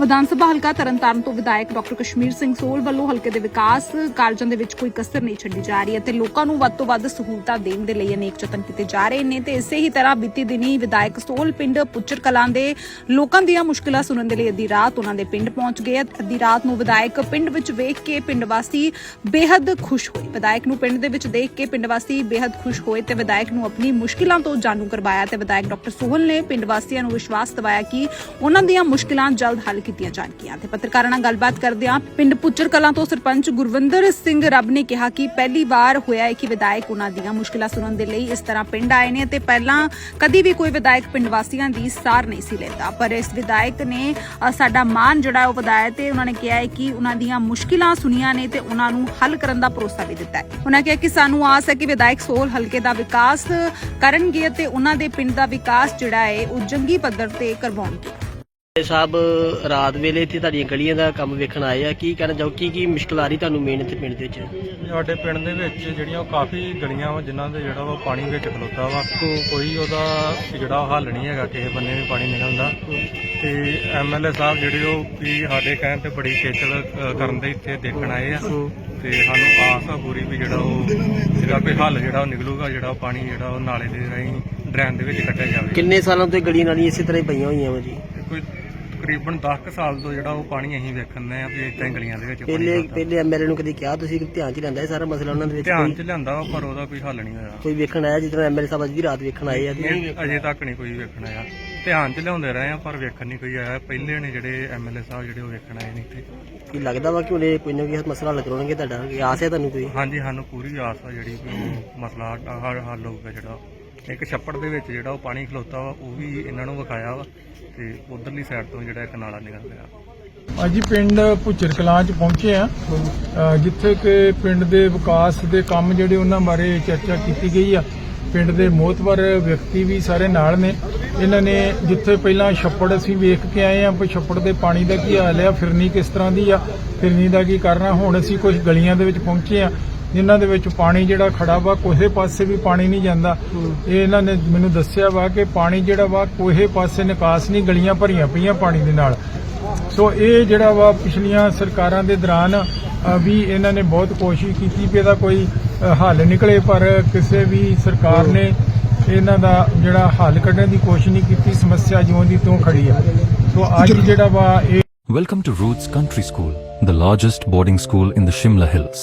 ਵਿਧਾਨ ਸਭਾ ਹਲਕਾ ਤਰਨਤਾਰਨ ਤੋਂ ਵਿਧਾਇਕ ਡਾਕਟਰ ਕਸ਼ਮੀਰ ਸਿੰਘ ਸੋਲ ਵੱਲੋਂ ਹਲਕੇ ਦੇ ਵਿਕਾਸ ਕਾਰਜਾਂ ਦੇ ਵਿੱਚ ਕੋਈ ਕਸਰ ਨਹੀਂ ਛੱਡੀ ਜਾ ਰਹੀ ਹੈ ਤੇ ਲੋਕਾਂ ਨੂੰ ਵੱਧ ਤੋਂ ਵੱਧ ਸਹੂਲਤਾਂ ਦੇਣ ਦੇ ਲਈ ਅਨੇਕ ਯਤਨ ਕੀਤੇ ਜਾ ਰਹੇ ਨੇ ਤੇ ਇਸੇ ਹੀ ਤਰ੍ਹਾਂ ਬੀਤੀ ਦਿਨੀ ਵਿਧਾਇਕ ਸੋਲ ਪਿੰਡ ਪੁੱਚਰ ਕਲਾਂ ਦੇ ਲੋਕਾਂ ਦੀਆਂ ਮੁਸ਼ਕਲਾਂ ਸੁਣਨ ਦੇ ਲਈ ਅੱਧੀ ਰਾਤ ਉਹਨਾਂ ਦੇ ਪਿੰਡ ਪਹੁੰਚ ਗਏ। ਅੱਧੀ ਰਾਤ ਨੂੰ ਵਿਧਾਇਕ ਪਿੰਡ ਵਿੱਚ ਵੇਖ ਕੇ ਪਿੰਡ ਵਾਸੀ ਬੇहद ਖੁਸ਼ ਹੋਏ। ਵਿਧਾਇਕ ਨੂੰ ਪਿੰਡ ਦੇ ਵਿੱਚ ਦੇਖ ਕੇ ਪਿੰਡ ਵਾਸੀ ਬੇहद ਖੁਸ਼ ਹੋਏ ਤੇ ਵਿਧਾਇਕ ਨੂੰ ਆਪਣੀ ਮੁਸ਼ਕਲਾਂ ਤੋਂ ਜਾਣੂ ਕਰਵਾਇਆ ਤੇ ਵਿਧਾਇਕ ਡਾਕਟਰ ਸੋਹਲ ਨੇ ਪਿੰਡ ਵਾਸੀਆਂ ਨੂੰ ਵਿਸ਼ਵਾਸ ਦਿਵਾਇਆ ਕਿ ਉਹਨਾਂ ਦੀਆਂ ਮੁਸ਼ਕਲਾਂ ਜਲਦ ਹੱਲ ਕੀਤੀਆਂ ਜਾਣਗੀਆਂ ਤੇ ਪੱਤਰਕਾਰਾਂ ਨਾਲ ਗੱਲਬਾਤ ਕਰਦਿਆਂ ਪਿੰਡ ਪੁੱਚਰ ਕਲਾਂ ਤੋਂ ਸਰਪੰਚ ਗੁਰਵਿੰਦਰ ਸਿੰਘ ਰੱਬ ਨੇ ਕਿਹਾ ਕਿ ਪਹਿਲੀ ਵਾਰ ਹੋਇਆ ਹੈ ਕਿ ਵਿਧਾਇਕ ਉਹਨਾਂ ਦੀਆਂ ਮੁਸ਼ਕਲਾਂ ਸੁਣਨ ਦੇ ਲਈ ਇਸ ਤਰ੍ਹਾਂ ਪਿੰਡ ਆਏ ਨੇ ਤੇ ਪਹਿਲਾਂ ਕਦੀ ਵੀ ਕੋਈ ਵਿਧਾਇਕ ਪਿੰਡ ਵਾਸੀਆਂ ਦੀ ਸਾਰ ਨਹੀਂ ਸੀ ਲੈਂਦਾ। ਪਰ ਇਸ ਵਿਧਾਇਕ ਨੇ ਸਾਡਾ ਮਾਨ ਜਿਹੜਾ ਉਹ ਵਧਾਇਆ ਤੇ ਉਹਨਾਂ ਨੇ ਕਿਹਾ ਹੈ ਕਿ ਉਹਨਾਂ ਦੀਆਂ ਮੁਸ਼ਕਿਲਾਂ ਸੁਣੀਆਂ ਨੇ ਤੇ ਉਹਨਾਂ ਨੂੰ ਹੱਲ ਕਰਨ ਦਾ ਭਰੋਸਾ ਵੀ ਦਿੱਤਾ ਹੈ। ਉਹਨਾਂ ਕਿਹਾ ਕਿ ਸਾਨੂੰ ਆਸ ਹੈ ਕਿ ਵਿਧਾਇਕ ਸੋਲ ਹਲਕੇ ਦਾ ਵਿਕਾਸ ਕਰਨਗੇ ਤੇ ਉਹਨਾਂ ਦੇ ਪਿੰਡ ਦਾ ਵਿਕਾਸ ਜਿਹੜਾ ਹੈ ਉਹ ਜੰਗੀ ਪੱਧਰ ਤੇ ਕਰਵਾਉਣਗੇ। ਸਾਹਿਬ ਰਾਤ ਵੇਲੇ ਇੱਥੇ ਤੁਹਾਡੀਆਂ ਗਲੀਆਂ ਦਾ ਕੰਮ ਵੇਖਣ ਆਏ ਆ। ਕੀ ਕਹਿਣਾ ਚਾਹੋ? ਕੀ ਕੀ ਮੁਸ਼ਕਲ ਆ ਰਹੀ ਤੁਹਾਨੂੰ ਮੇਨ ਇੱਥੇ ਪਿੰਡ ਦੇ ਵਿੱਚ? ਸਾਡੇ ਪਿੰਡ ਦੇ ਵਿੱਚ ਜਿਹੜੀਆਂ ਉਹ ਕਾਫੀ ਗਲੀਆਂ ਵਾ ਜਿਨ੍ਹਾਂ ਦੇ ਜਿਹੜਾ ਵਾ ਪਾਣੀ ਵਿੱਚ ਖਲੋਤਾ ਵਾ। ਕੋ- ਕੋਈ ਉਹਦਾ ਜਿਹੜਾ ਹੱਲ ਨਹੀਂ ਹੈਗਾ ਕਿਸੇ ਬੰਨੇ ਵੀ ਪਾਣੀ ਨਿਕਲਦਾ ਤੇ ਐਮਐਲਏ ਸਾਹਿਬ ਜਿਹੜੇ ਉਹ ਵੀ ਸਾਡੇ ਕਹਿਣ ਤੇ ਬੜੀ ਖੇਚਲ ਅ, ਕਰਨ ਦੇ ਇੱਥੇ ਦੇਖਣ ਆਏ ਆ। ਤੇ ਸਾਨੂੰ ਆਸ ਆ ਪੂਰੀ ਵੀ ਜਿਹੜਾ ਉਹ ਜਿਹੜਾ ਵੀ ਹੱਲ ਜਿਹੜਾ ਉਹ ਨਿਕਲੂਗਾ ਜਿਹੜਾ ਉਹ ਪਾਣੀ ਜਿਹੜਾ ਉਹ ਨਾਲੇ ਦੇ ਰਾਹੀਂ ਡਰੇਨ ਦੇ ਵਿੱਚ ਕੱਢਿਆ ਜਾਵੇ। ਕਿੰਨੇ ਸਾਲਾਂ ਤੋਂ ਇਹ ਗਲੀਆਂ ਨਾਲੀਆਂ ਇਸੇ ਤਰ੍ਹਾਂ ਹੀ ਪਈਆਂ ਹੋਈਆਂ ਵਾ ਜੀ? ਕੋਈ ਤਕਰੀਬਨ 10 ਕੁ ਸਾਲ ਤੋਂ ਜਿਹੜਾ ਉਹ ਪਾਣੀ ਅਸੀਂ ਵੇਖਣ ਦੇ ਆ ਵੀ ਇਦਾਂ ਗਲੀਆਂ ਦੇ ਵਿੱਚ ਪਹਿਲੇ। ਪਹਿਲੇ ਐਮਐਲਏ ਨੂੰ ਕਦੀ ਕਿਹਾ ਤੁਸੀਂ ਕਿ ਧਿਆਨ ਚ ਲੈਂਦਾ ਇਹ ਸਾਰਾ ਮਸਲਾ ਉਹਨਾਂ ਦੇ ਵਿੱਚ? ਧਿਆਨ ਚ ਲਿਆਂਦਾ ਵਾ, ਪਰ ਉਹਦਾ ਕੋਈ ਹੱਲ ਨਹੀਂ ਹੋਇਆ। ਕੋਈ ਵੇਖਣ ਆਇਆ ਜਿੱਦਾਂ ਐਮਐਲਏ ਸਾਹਿਬ ਅੱਜ ਰਾਤ ਵੇਖਣ ਆਏ ਆ ਇਹ ਅਜੇ ਤੱਕ ਨਹੀਂ ਕੋਈ ਵੇਖਣ ਆਇਆ। ਧਿਆਨ ਚ ਲਿਆਉਂਦੇ ਰਹੇ ਆ ਪਰ ਵੇਖਣ ਨਹੀਂ ਕੋਈ ਆਇਆ। ਪਹਿਲੇ ਨੇ ਜਿਹੜੇ ਐਮਐਲਏ ਸਾਹਿਬ ਜਿਹੜੇ ਉਹ ਵੇਖਣ ਆਏ ਨੇ ਇੱਥੇ। ਕੀ ਲੱਗਦਾ ਵਾ ਕਿ ਉਹਨੇ ਕੋਈ ਨਾ ਕੋਈ ਮਸਲਾ ਹੱਲ ਕਰਾਉਣਗੇ ਤੁਹਾਡਾ? ਕੀ ਆਸ ਹੈ ਤੁਹਾਨੂੰ ਕੋਈ? ਹਾਂਜੀ ਸਾਨੂੰ ਪੂਰੀ ਆਸ ਆ ਜਿਹੜੀ ਵੀ ਉਹ ਮਸਲਾ ਹੱਲ ਹੱਲ ਹੋਊਗਾ ਜਿਹੜਾ। ਇੱਕ ਛੱਪੜ ਦੇ ਵਿੱਚ ਜਿਹੜਾ ਉਹ ਪਾਣੀ ਖਲੋਤਾ ਵਾ, ਉਹ ਵੀ ਇਹਨਾਂ ਨੂੰ ਵਿਖਾਇਆ ਵਾ ਤੇ ਉਧਰਲੀ ਸਾਈਡ ਤੋਂ ਜਿਹੜਾ ਇੱਕ ਨਾਲਾ ਨਿਕਲ ਰਿਹਾ ਅੱਜ ਪਿੰਡ ਭੁੱਚਰ ਕਲਾਂ ਚ ਪਹੁੰਚੇ ਆ। ਜਿੱਥੇ ਕਿ ਪਿੰਡ ਦੇ ਵਿਕਾਸ ਦੇ ਕੰਮ ਜਿਹੜੇ ਉਹਨਾਂ ਬਾਰੇ ਚਰਚਾ ਕੀਤੀ ਗਈ ਆ। ਪਿੰਡ ਦੇ ਮੋਤਬਰ ਵਿਅਕਤੀ ਵੀ ਸਾਰੇ ਨਾਲ ਨੇ। ਇਹਨਾਂ ਨੇ ਜਿੱਥੇ ਪਹਿਲਾਂ ਛੱਪੜ ਅਸੀਂ ਵੇਖ ਕੇ ਆਏ ਆ, ਵੀ ਛੱਪੜ ਦੇ ਪਾਣੀ ਦਾ ਕੀ ਹਾਲ ਆ, ਫਿਰਨੀ ਕਿਸ ਤਰ੍ਹਾਂ ਦੀ ਆ, ਫਿਰਨੀ ਦਾ ਕੀ ਕਰਨਾ ਹੁਣ ਅਸੀਂ ਕੁਝ ਗਲੀਆਂ ਦੇ ਵਿੱਚ ਪਹੁੰਚੇ ਆ। ਜਿਨ੍ਹਾਂ ਦੇ ਵਿੱਚ ਪਾਣੀ ਜਿਹੜਾ ਖੜਾ ਵਾ ਕੋਹੇ ਪਾਸੇ ਵੀ ਪਾਣੀ ਨਹੀਂ ਜਾਂਦਾ। ਇਹ ਇਹਨਾਂ ਨੇ ਮੈਨੂੰ ਦੱਸਿਆ ਵਾ ਕਿ ਪਾਣੀ ਜਿਹੜਾ ਵਾ ਕੋਹੇ ਪਾਸੇ ਨਿਕਾਸ ਨਹੀਂ ਗਲੀਆਂ ਭਰੀਆਂ ਪਈਆਂ ਪਾਣੀ ਦੇ ਨਾਲ। ਸੋ ਇਹ ਜਿਹੜਾ ਵਾ ਪਿਛਲੀਆਂ ਸਰਕਾਰਾਂ ਦੇ ਦੌਰਾਨ ਵੀ ਇਹਨਾਂ ਨੇ ਬਹੁਤ ਕੋਸ਼ਿਸ਼ ਕੀਤੀ ਵੀ ਇਹਦਾ ਕੋਈ ਹੱਲ ਨਿਕਲੇ ਪਰ ਕਿਸੇ ਵੀ ਸਰਕਾਰ ਨੇ ਇਹਨਾਂ ਦਾ ਜਿਹੜਾ ਹੱਲ ਕੱਢਣ ਦੀ ਕੋਸ਼ਿਸ਼ ਨਹੀਂ ਕੀਤੀ ਸਮੱਸਿਆ ਜਿਉਂ ਦੀ ਤੋਂ ਖੜੀ ਆ। ਸੋ ਅੱਜ ਜਿਹੜਾ ਵਾ ਇਹ Welcome to Roots Country School, the largest boarding school in the Shimla Hills.